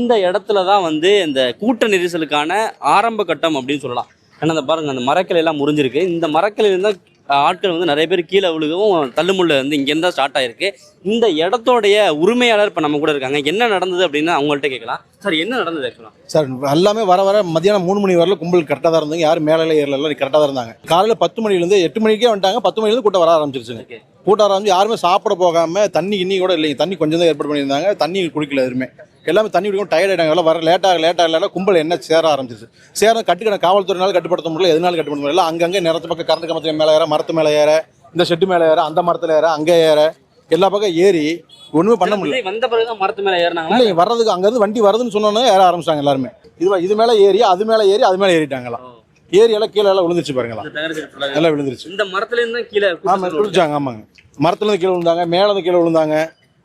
இந்த இடத்துல தான் வந்து இந்த கூட்ட நெரிசலுக்கான ஆரம்ப கட்டம் அப்படின்னு சொல்லலாம். ஏன்னா அந்த பாருங்க அந்த மரக்கிளை எல்லாம் முறிஞ்சிருக்கு. இந்த மரக்கிளையில தான் ஆட்கள் வந்து நிறைய பேர் கீழே விழுகவும் தள்ளுமுள்ள வந்து இங்கேருந்து தான் ஸ்டார்ட் ஆயிருக்கு. இந்த இடத்தோடைய உரிமையாளர் இப்போ நம்ம கூட இருக்காங்க. என்ன நடந்தது அப்படின்னு அவங்கள்ட்ட கேட்கலாம். சார் என்ன நடந்தது ஆக்சுவலாக சார் எல்லாமே வர வர மதியானம் மூணு மணி வரல கும்பல் கரெக்டாக தான் இருந்தாங்க யாரும் மேலே ஏறல எல்லாம் கரெக்டாக தான் இருந்தாங்க. காலையில் பத்து மணிலேருந்து எட்டு மணிக்கே வந்துட்டாங்க. பத்து மணிலேருந்து கூட்டம் வர ஆரம்பிச்சிருச்சுங்க. கூட்டம் ஆரம்பிச்சு யாருமே சாப்பிட போகாம தண்ணி இன்னி கூட இல்லைங்க. தண்ணி கொஞ்சம் தான் ஏற்பாடு பண்ணியிருந்தாங்க. தண்ணி குடிக்கல எதுவுமே. எல்லாமே தண்ணி குடிக்கும் டயர்ட் ஆயிட்டாங்க. எல்லாம் வர லேட்டாக லேட்டாக லேட்டாக கும்பல் என்ன சேர ஆரம்பிச்சிருச்சு. சேர கட்டுக்கணும் காவல்துறையினால கட்டுப்படுத்த முடியல. எதனால கட்டுப்படுத்த முடியல? அங்கங்கே நிறத்து பக்கம் கரண்ட் கம்பத்து மேலே ஏற மரத்து மேலே ஏற இந்த ஷெட்டு மேலே ஏற அந்த மரத்தில் ஏற அங்கே ஏற எல்லா பக்கம் ஏறி ஒன்றுமே பண்ண முடியல. வந்த பிறகு தான் மரத்து மேலே ஏறினாங்களா? இல்லைங்க வர்றதுக்கு அங்கேருந்து வண்டி வருதுன்னு சொன்னோன்னே ஏற ஆரம்பிச்சாங்க எல்லாருமே. இது இது மேலே ஏறி அது மேலே ஏறி அது மேலே ஏறிட்டாங்களாம். ஏறி எல்லாம் கீழே எல்லாம் விழுந்துருச்சு பாருங்களா. எல்லாம் விழுந்துருச்சு. இந்த மரத்துல இருந்து கீழே ஆமாம் விழுந்தாங்க ஆமாங்க. மரத்துல இருந்து கீழே விழுந்தாங்க மேலே இருந்து கீழே விழுந்தாங்க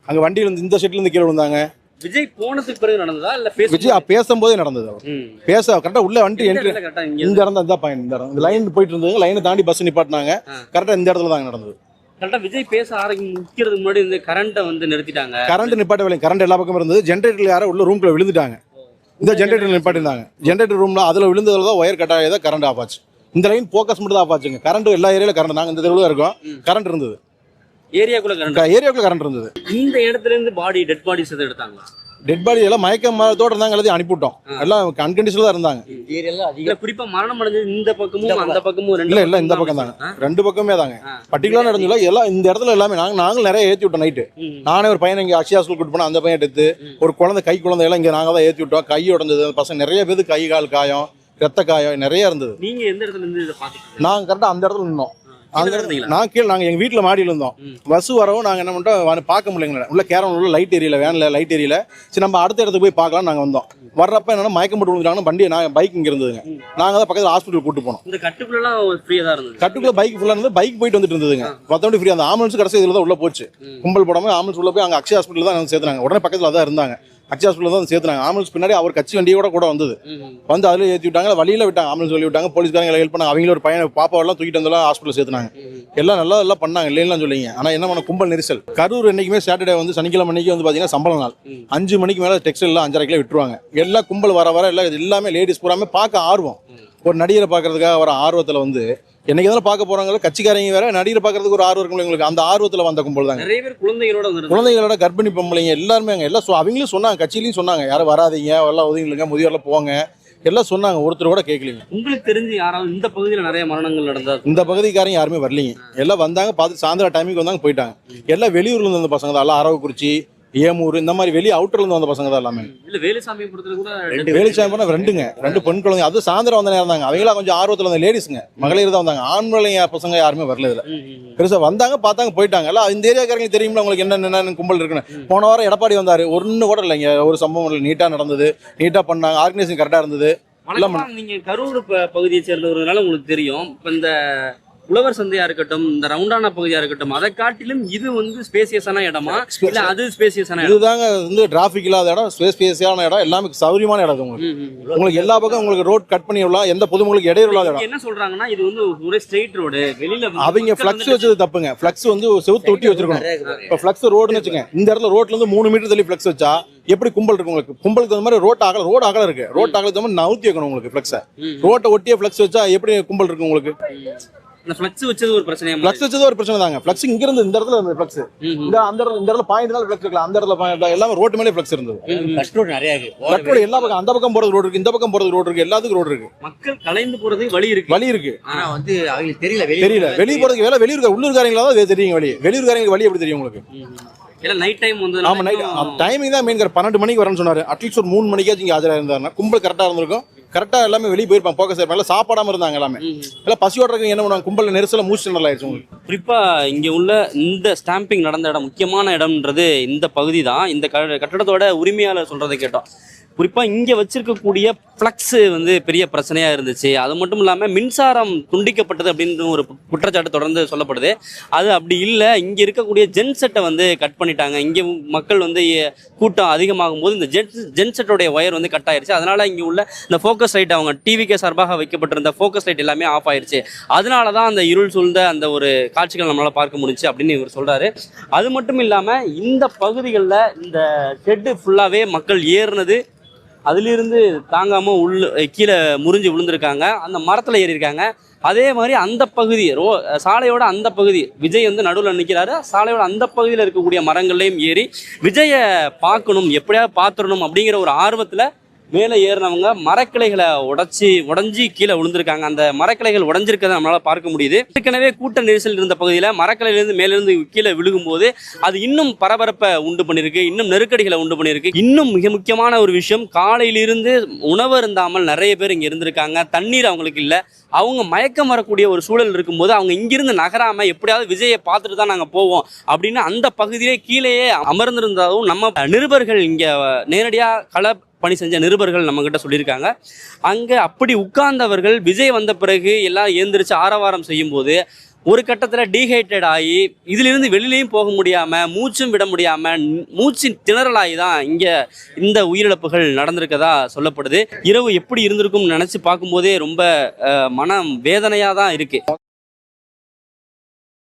அங்கே வண்டியில இருந்து இந்த செட்ல இருந்து கீழே விழுந்தாங்க. விஜய் போனதுக்கு பிறகு நடந்ததா இல்ல பேச விஜய் பேசும்போதே நடந்தது அவர். பேச கரெக்டாக உள்ள வண்டி என்ட்ரி கரெக்டா இந்த இடம் தான் பாயிண்ட் இந்த இடம். இந்த லைன் போயிட்டு இருந்தது லைனை தாண்டி பஸ் நிப்பாட்டினாங்க. ஆ. கரெக்டாக இந்த இடத்துல தாங்க நடந்தது. கரெக்டா விஜய் பேச ஆரம்பிக்கிறதுக்கு முன்னாடி இந்த கரண்ட்டை வந்து நிறுத்திட்டாங்க. கரண்ட் நிப்பாட்ட வேலை கரண்ட் எல்லா பக்கமும் இருந்தது. ஜென்ரேட்டர்ல யாரோ உள்ள ரூம்குள்ள விழுந்துட்டாங்க. இந்த ஜென்ரேட்டர் நிப்பாட்டிருந்தாங்க ஜென்ரேட்டர் ரூம்ல அதுல விழுந்ததுல தான் ஒயர் கட் ஆகி கரண்ட் ஆஃப் ஆச்சு. இந்த லைன் ஃபோக்கஸ் மட்டும் தான் ஆஃப் ஆச்சுங்க கரண்ட் எல்லா ஏரியால கரண்ட் நாங்க இந்த தெருவில் இருக்கோம். கரண்ட் இருந்தது. ஏரியாக்குள்ள கரண்ட் கரண்ட் இருந்தது. இந்த இடத்துல இருந்து பாடி டெட் பாடிஸ் எதுவும் எடுத்தாங்களா? டெட் பாடி எல்லாம் மயக்க மரத்தோட இருந்தாங்க எல்லாத்தையும் அனுப்பிவிட்டோம். எல்லாம் அன்கண்டிஷனில் தான் இருந்தாங்க. இல்ல குறிப்பா மரணம் அடைஞ்சது இந்த பக்கமும் அந்த பக்கமும் ரெண்டு இல்ல இல்ல இந்த பக்கம் தாங்க ரெண்டு பக்கமே தாங்க. பர்டிகுலர் நடந்ததுல எல்லாம் இந்த இடத்துல எல்லாமே நாங்க நாங்களும் நிறைய ஏத்தி விட்டோம் நைட்டு. நானே ஒரு பையனை இங்க அக்ஷயா ஸ்கூல் கூட்டு போனேன் அந்த பையன் எடுத்து ஒரு குழந்தை கை குழந்தை எல்லாம் இங்க நாங்க தான் ஏத்தி விட்டோம். கை உடஞ்சது. அந்த பசங்க நிறைய பேருக்கு கை கால் காயம் ரத்த காயம் நிறைய இருந்தது. நீங்க எந்த இடத்துல இருந்து இதை பாத்துட்டு நாங்க கரெக்டா அந்த இடத்துல நின்னோம். அங்க? நான் கீழே நாங்க எங்க வீட்டுல மாடியில இருந்தோம். பஸ் வரவும் நாங்க என்ன பண்ணிட்டோம் பார்க்க முடியல உள்ள கேரம் உள்ள லைட் எரியல வேன்ல லைட் எரியல சரி நம்ம அடுத்த இடத்துக்கு போய் பார்க்கலாம் நாங்க வந்தோம். வர்றப்ப என்னன்னா மயக்கம் போட்டு விழுந்துட்டாங்கன்னு வண்டி நான் பைக் இங்க இருந்ததுங்க. ம். நாங்க தான் பக்கத்துல ஹாஸ்பிட்டல் கூட்டு போனோம். இந்த கட்டுக்குள்ள எல்லாம் ஃப்ரீயா தான் இருந்தது. கட்டுக்குள்ள பைக் ஃபுல்லா இருந்து பைக் போயிட்டு வந்துட்டு இருந்ததுங்க. மத்தபடி ஃப்ரீ அந்த ஆம்புலன்ஸ் கடைசி இதுல தான் உள்ள போச்சு. கும்பல் போடாம ஆம்புலன்ஸ் உள்ள போய் அங்க அக்ஷய ஹாஸ்பிட்டல் தான் வந்து சேர்த்துனாங்க உடனே பக்கத்துல தான் இருந்தாங்க. அக்ஷய ஹாஸ்பிட்டல் தான் சேர்த்துனாங்க. ஆம்புலன்ஸ் பின்னாடி அவர் கட்சி வண்டியோட கூட வந்தது. வந்து அதுல ஏத்தி விட்டாங்க. வழியில விட்டாங்க. ஆம்புலன்ஸ் வழி விட்டாங்க. போலீஸ்காரங்க ஹெல்ப் பண்ணாங்க. அவங்கள ஒரு பையன் பாப்பாவெல்லாம் தூக்கிட்டு வந்தெல்லாம் ஹாஸ்பிட்டல் சேர்த்துனாங்க. எல்லாம் நல்லா எல்லாம் பண்ணாங்க. இல்லைன்னு சொல்லிங்க. ஆனா என்ன பண்ண கும்பல் நெரிசல். கரூர் என்னைக்குமே சாட்டர்டே வந்து சனிக்கிழமை அன்னைக்கு வந்து பாத்தீங்கன்னா சம்பள நாள். அஞ்சு மணிக்கு மேல டெக்ஸ்டைல் அஞ்சரை கிலோ விட்டுருவாங்க. எல்லா கும்பல் வர வர எல்லாம் எல்லாமே லேடிஸ் பூராமே பார்க்க ஆர்வம். ஒரு நடிகரை பார்க்கறதுக்காக வர ஆர்வத்துல வந்து என்னைக்கு எதாவது பார்க்க போறாங்களோ கட்சிக்காரங்க வேற நடிகரை பார்க்கறதுக்கு ஒரு ஆர்வம் இருக்கும் எங்களுக்கு. அந்த ஆர்வத்துல வந்த கும்பல் தாங்க. நிறைய பேர் குழந்தைகளோட குழந்தைகளோட கர்ப்பிணி பொம்பளைங்க எல்லாருமே அங்க. எல்லாம் அவங்களும் சொன்னாங்க கட்சியிலையும் சொன்னாங்க யாரும் வராதீங்க எல்லாம் ஒதுங்கிலுங்க முதியோர்ல போங்க எல்லாம் சொன்னாங்க ஒருத்தர் கூட கேட்கலீங்க. உங்களுக்கு தெரிஞ்சு யாராவது இந்த பகுதியில நிறைய மரணங்கள் நடந்தா இந்த பகுதிக்காரங்க யாருமே வரலீங்க. எல்லாம் வந்தாங்க பார்த்து சாயந்தரம் டைமுக்கு வந்தாங்க போயிட்டாங்க. எல்லாம் வெளியூர்ல இருந்து பசங்க தான் எல்லாம் அரவக்குறிச்சி ஏமூர் இந்த மாதிரி வெளி அவுட்டர்ல இருந்து வந்த பசங்க தான் எல்லாமே. இல்ல வேலுசாமி படத்துல கூட வேலுச்சாமி பண்ண ரெண்டுங்க. ரெண்டு பெண் குழந்தை அது சாயந்தரம் வந்த நேரம் தாங்க. அவங்களா கொஞ்சம் ஆர்வத்துல வந்த லேடிஸுங்க மகளிர் தான் வந்தாங்க. ஆண்மலைங்க பசங்க யாருமே வரல இதுல. ம், ம், ம். பெருசா வந்தாங்க பார்த்தாங்க போயிட்டாங்க எல்லாம் இந்த ஏரியாக்காரங்களுக்கு தெரியுங்களா உங்களுக்கு என்ன என்னென்ன கும்பல் இருக்குன்னு. போன வாரம் எடப்பாடி வந்தாரு. ஒன்னு கூட இல்லைங்க. ஒரு சம்பவம் இல்லை. நீட்டா நடந்தது. நீட்டா பண்ணாங்க. ஆர்கனைசேஷன் கரெக்டா இருந்தது. நீங்க கரூர் பகுதியை சேர்ந்தவர்களால உங்களுக்கு தெரியும். இப்ப இந்த உழவர் சந்தையா இருக்கட்டும் இந்த ரவுண்டானா பகுதியா இருக்கட்டும் அதை காட்டிலும் இது வந்து ஸ்பேசியஸான இடமா? இல்ல அது ஸ்பேசியஸான இடம்? இதுதாங்க வந்து டிராஃபிக் இல்லாத இடம் ஸ்பேஸ் ஸ்பேஸியான இடம் எல்லாமே சௌரியமான இடம் உங்களுக்கு. எல்லா பக்கம் உங்களுக்கு ரோட் கட் பண்ணி விடலாம் எந்த பொதுமக்களுக்கு இடையூறு இல்லாத இடம். என்ன சொல்றாங்கன்னா இது வந்து ஒரே ஸ்ட்ரெயிட் ரோடு வெளியில அவங்க ஃபிளக்ஸ் வச்சது தப்புங்க. ஃபிளக்ஸ் வந்து செவுத்து ஒட்டி வச்சிருக்கணும். இப்போ ஃபிளக்ஸ் ரோடுன்னு வச்சுங்க இந்த இடத்துல ரோட்ல இருந்து மூணு மீட்டர் தள்ளி ஃபிளக்ஸ் வச்சா எப்படி கும்பல் இருக்கு உங்களுக்கு? கும்பலுக்கு தகுந்த மாதிரி ரோட் அகல ரோடு அகல இருக்கு. ரோட் அகல தகுந்த மாதிரி நவுத்தி வைக்கணும் உங்களுக்கு ஃபிளக்ஸை. ரோட்டை ஒட்டியே ஃபிளக்ஸ் வச்சா எப்படி கும்பல் இருக்கு உங்களுக்கு? இந்த ஃபிளக்ஸ் வச்சது ஒரு பிரச்சனையா மாறி- ஃபிளக்ஸ் வச்சது ஒரு பிரச்சனை தாங்க. ஃபிளக்ஸ் இங்க இருந்து இந்த இடத்துல இருந்தது ஃபிளக்ஸ். இந்த அந்த இடத்துல இந்த இடத்துல பாயிண்ட் தான் ஃபிளக்ஸ் அந்த இடத்துல. எல்லாமே ரோட்டு மேலே ஃபிளக்ஸ் இருந்தது. கட் ரோடு நிறைய இருக்கு. கட்டோட எல்லா பக்கம் அந்த பக்கம் போறது ரோடு இருக்கு. இந்த பக்கம் போறது ரோடு இருக்கு. எல்லாத்துக்கும் ரோடு இருக்கு. மக்கள் கலைந்து போறதுக்கு வழி இருக்கு. வழி இருக்கு. ஆனா வந்து அவங்களுக்கு தெரியல. வெளிய தெரியல. வெளிய போறதுக்கு வேலை வெளியூர் உள்ளூர்காரங்களா தான் தெரியும் வழி. வெளியூர்காரங்களுக்கு வழி எப்படி தெரியும் உங்களுக்கு? இல்ல நைட் டைம் வந்து ஆமா நைட் டைமிங் தான் மெயின் பன்னெண்டு மணிக்கு வரேன்னு சொன்னாரு. அட்லீஸ்ட் ஒரு மூணு மணிக்காச்சும் இங்க இருந்தாருன்னா கும்பல் கரெக்டா இருந்திருக்கும். கரெக்டா எல்லாமே வெளியே போயிருப்பாங்க போக்கஸ் இருப்பாங்க எல்லாம் சாப்பாடாம இருந்தாங்க எல்லாமே. எல்லாம் பசியோட இருக்க என்ன பண்ணுவாங்க? கும்பல் நெரிசல மூச்சு திணறல் ஆயிடுச்சு உங்களுக்கு. குறிப்பா இங்க உள்ள இந்த ஸ்டாம்பிங் நடந்த இடம் முக்கியமான இடம்ன்றது இந்த பகுதி தான். இந்த கட்டடத்தோட உரிமையாளர் சொல்றதை கேட்டோம். குறிப்பாக இங்கே வச்சிருக்கக்கூடிய ஃப்ளக்ஸு வந்து பெரிய பிரச்சனையாக இருந்துச்சு. அது மட்டும் இல்லாமல் மின்சாரம் துண்டிக்கப்பட்டது அப்படின்னு ஒரு குற்றச்சாட்டு தொடர்ந்து சொல்லப்படுது. அது அப்படி இல்லை. இங்கே இருக்கக்கூடிய ஜென் செட்டை வந்து கட் பண்ணிட்டாங்க. இங்கே மக்கள் வந்து கூட்டம் அதிகமாகும் போது இந்த ஜென் ஜென்செட்டோடைய ஒயர் வந்து கட் ஆயிருச்சு. அதனால் இங்கே உள்ள இந்த ஃபோக்கஸ் லைட் அவங்க டிவிக்கு சார்பாக வைக்கப்பட்டிருந்த ஃபோக்கஸ் லைட் எல்லாமே ஆஃப் ஆயிருச்சு. அதனால தான் அந்த இருள் சூழ்ந்த அந்த ஒரு காட்சிகள் நம்மளால் பார்க்க முடிஞ்சுச்சு அப்படின்னு இவர் சொல்கிறாரு அது மட்டும் இல்லாமல் இந்த பகுதிகளில் இந்த ஷெட்டு ஃபுல்லாகவே மக்கள் ஏறுனது அதுலேருந்து தாங்காமல் உள்ள கீழே முறிஞ்சு விழுந்திருக்காங்க. அந்த மரத்தில் ஏறியிருக்காங்க. அதே மாதிரி அந்த பகுதி ரோ சாலையோட அந்த பகுதி விஜய் வந்து நடுவில் நிற்கிறாரு சாலையோட அந்த பகுதியில் இருக்கக்கூடிய மரங்கள்லையும் ஏறி விஜயை பார்க்கணும் எப்படியாவது பார்த்துடணும் அப்படிங்கிற ஒரு ஆர்வத்தில் மேலே ஏறினவங்க மரக்கிளைகளை உடச்சி உடஞ்சி கீழே விழுந்திருக்காங்க. அந்த மரக்கிளைகள் உடஞ்சிருக்கதை நம்மளால் பார்க்க முடியுது. ஏற்கனவே கூட்ட நெரிசல் இருந்த பகுதியில் மரக்கிளையிலேருந்து மேலிருந்து கீழே விழுகும்போது அது இன்னும் பரபரப்பை உண்டு பண்ணியிருக்கு இன்னும் நெருக்கடிகளை உண்டு பண்ணியிருக்கு. இன்னும் மிக முக்கியமான ஒரு விஷயம் காலையிலிருந்து உணவு இருந்தாமல் நிறைய பேர் இங்கே இருந்திருக்காங்க. தண்ணீர் அவங்களுக்கு இல்லை. அவங்க மயக்கம் வரக்கூடிய ஒரு சூழல் இருக்கும்போது அவங்க இங்கிருந்து நகராமல் எப்படியாவது விஜயை பார்த்துட்டு தான் நாங்கள் போவோம் அப்படின்னு அந்த பகுதியிலே கீழேயே அமர்ந்திருந்தாலும் நம்ம நிருபர்கள் இங்கே நேரடியாக கள பணி செஞ்ச நிருபர்கள் நம்மக்கிட்ட சொல்லியிருக்காங்க. அங்கே அப்படி உட்கார்ந்தவர்கள் விஜய் வந்த பிறகு எல்லாம் ஏந்திரிச்சு ஆரவாரம் செய்யும்போது ஒரு கட்டத்தில் டீஹைட்ரேட் ஆகி இதிலிருந்து வெளியிலையும் போக முடியாமல் மூச்சும் விட முடியாமல் மூச்சு திணறலாகி தான் இங்கே இந்த உயிரிழப்புகள் நடந்திருக்கதா சொல்லப்படுது. இரவு எப்படி இருந்திருக்கும்னு நினச்சி பார்க்கும்போதே ரொம்ப மனம் வேதனையாக தான் இருக்குது